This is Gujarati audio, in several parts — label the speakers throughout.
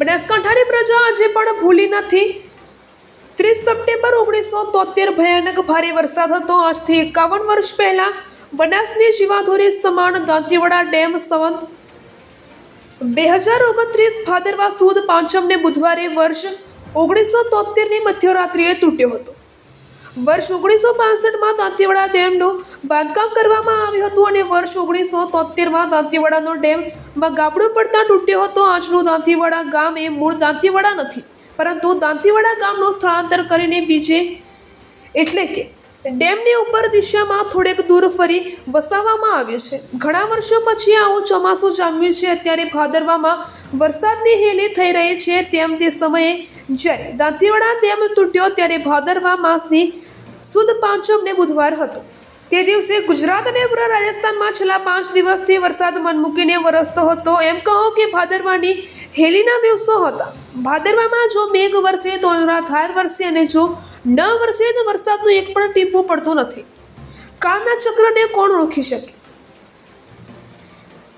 Speaker 1: બનાસકાંઠાની પ્રજા આજે પણ ભૂલી નથી. ત્રીસ સપ્ટેમ્બર ઓગણીસો તોતેર ભયાનક ભારે વરસાદ હતો. આજથી એકાવન વર્ષ પહેલા બનાસની જીવાધોરી સમાન દાંતીવાડા ડેમ સંવંત બે હજાર ઓગણત્રીસ ભાદરવા સુદ પાંચમને બુધવારે વર્ષ ઓગણીસો તોતેરની મધ્યરાત્રિએ તૂટ્યો હતો. વર્ષ ઓગણીસો પાસઠમાં દાંતીવાડા ડેમનું બાંધકામ કરવામાં આવ્યું હતું અને વર્ષ ઓગણીસો તોતેરમાં દાંતીવાડાનો ડેમમાં ગાબડું પડતા તૂટ્યો હતો. આજનું દાંતીવાડા ગામ એ મૂળ દાંતીવાડા નથી, પરંતુ દાંતીવાડા ગામનું સ્થળાંતર કરીને બીજે એટલે કે ડેમની ઉપર દિશામાં થોડેક દૂર ફરી વસાવવામાં આવ્યું છે. ઘણા વર્ષો પછી આવું ચોમાસું જામ્યું છે. અત્યારે ભાદરવામાં વરસાદની હેલી થઈ રહી છે. તેમ તે સમયે જ્યારે દાંતીવાડા ડેમ તૂટ્યો, ત્યારે ભાદરવા માસની સુદ પાંચમને બુધવાર હતો. તે દિવસે ગુજરાત અને પૂરા રાજસ્થાનમાં છેલ્લા પાંચ દિવસથી વરસાદ મન મૂકીને વરસતો હતો. એમ કહો કે ભાદરવાની હેલીના દિવસો હતા. ભાદરવામાં જો મેઘ વરસે તો અનુરાધાર વરસે અને જો ન વરસે તો વરસાદનું એક પણ ટીપું પડતું નથી. કાળના ચક્રને કોણ ઓળખી શકે?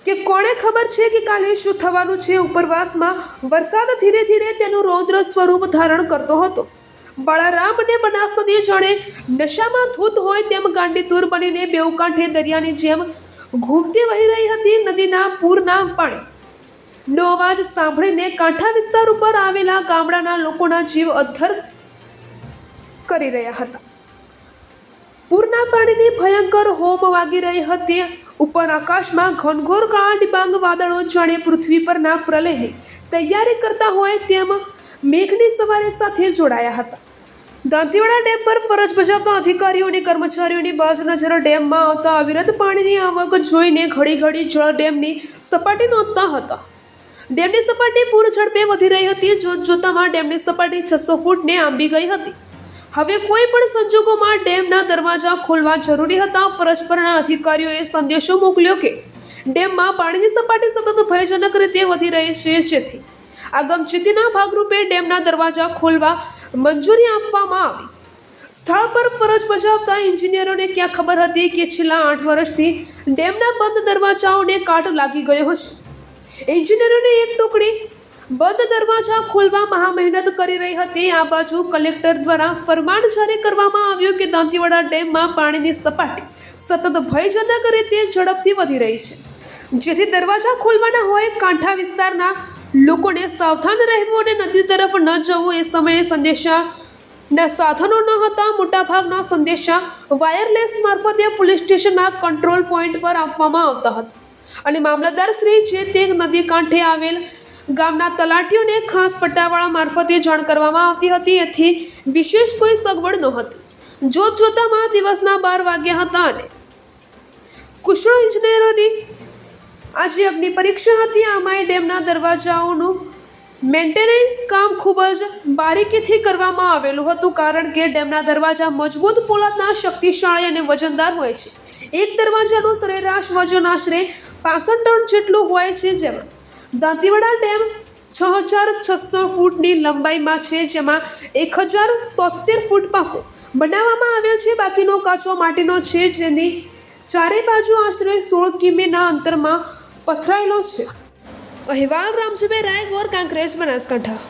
Speaker 1: કે કોણે ખબર છે કે કાલે શું થવાનું છે? ઉપરવાસમાં વરસાદ ધીરે ધીરે તેનું રૌદ્ર સ્વરૂપ ધારણ કરતો હતો. બળારામ અને નદી જાણે નશામાં ધૂત હોય તેમ ગાંડીતુર બનીને બેઉ કાંઠે દરિયાની જેમ ઘૂમતી વહી રહી હતી નદીના પૂરના પાણી. નો અવાજ સાંભળીને કાંઠા વિસ્તાર ઉપર આવેલા ગામડાના લોકોના જીવ અદ્ધર કરી રહ્યા હતા. પૂરના પાણીની ભયંકર હોમ વાગી રહી હતી. ઉપર આકાશમાં ઘનઘોર કાળા ડિબાંગ વાદળો જાણે પૃથ્વી પરના પ્રલયની તૈયારી કરતા હોય તેમ મેઘની સવારે સાથે જોડાયા હતા. દાંતીવાડા ડેમ પર ફરજ બજાવતા અધિકારીઓ અને કર્મચારીઓની બસ નજર ડેમમાં આવતા અવિરત પાણીની આવક જોઈને ઘડી ઘડી જળ ડેમની સપાટી નોંધતા હતા. ડેમની સપાટી પૂર ઝડપે વધી રહી હતી, જોત જોતામાં ડેમની સપાટી છસો ફૂટને આંબી ગઈ હતી. હવે કોઈ પણ સંજોગોમાં ડેમના દરવાજા ખોલવા જરૂરી હતા, ફરજ પરના અધિકારીઓએ સંદેશો મોકલ્યો કે, ડેમમાં પાણીની સપાટી સતત ભયજનક રીતે વધી રહી છે, જેથી આગમચેતીના ભાગરૂપે ડેમના દરવાજા ખોલવા મંજૂરી આપવામાં આવી. સ્થળ પર ફરજ બજાવતા એન્જિનિયરોને ક્યાં ખબર હતી કે છેલ્લા આઠ વર્ષથી ડેમના બંધ દરવાજાઓને કાટ લાગી ગયો હશે? એન્જિનિયરોની એક ટુકડી બંધ દરવાજા ખોલવા મહામહેનત કરી રહી હતી. આ બાજુ કલેક્ટર દ્વારા ફરમાન જારી કરવામાં આવ્યું કે દાંતીવાડા ડેમમાં પાણીની સપાટી સતત ભયજનક રીતે ઝડપથી વધી રહી છે. જેથી દરવાજા ખોલવાના હોય, કાંઠા વિસ્તારના લોકોને સાવધાન રહેવું અને નદી તરફ ન જવું એ સમયે સંદેશા ના સાધનો ન હતા. મોટાભાગના સંદેશા વાયરલેસ મારફતે પોલીસ સ્ટેશનના કંટ્રોલ પોઈન્ટ પર આપવામાં આવતા હતા. અને મામલતદાર શ્રી જે તે નદી કાંઠે આવેલ ગામના તલાટીઓને ખાસ પટ્ટાવાળા મારફતે જાણ કરવામાં આવતી હતી. એથી વિશેષ કોઈ સગવડ નહોતી. જોત જોતામાં દિવસના બાર વાગ્યા હતા અને કુશળ ઇજનેરોની આજે અગ્નિ પરીક્ષા હતી આમાંય ડેમના દરવાજાઓનું મેન્ટેનન્સ કામ ખૂબ જ બારીકીથી કરવામાં આવેલું હતું, કારણ કે ડેમના દરવાજા મજબૂત પોલાદના શક્તિશાળી અને વજનદાર હોય છે. એક દરવાજાનું સરેરાશ વજન આશરે પાસઠ ટન જેટલું હોય છે જેમાં દાંતીવાડા ડેમ છ હજાર છસો ફૂટની લંબાઈમાં છે, જેમાં એક હજાર તોતેર ફૂટ પાકો બનાવવામાં આવેલ છે. બાકીનો કાચો માટીનો છે, જેની ચારે બાજુ આશરે સોળ કિમીના અંતરમાં પથરાયેલો છે. અહેવાલ રામજીભાઈ રાય કાંકરેજ બનાસકાંઠા.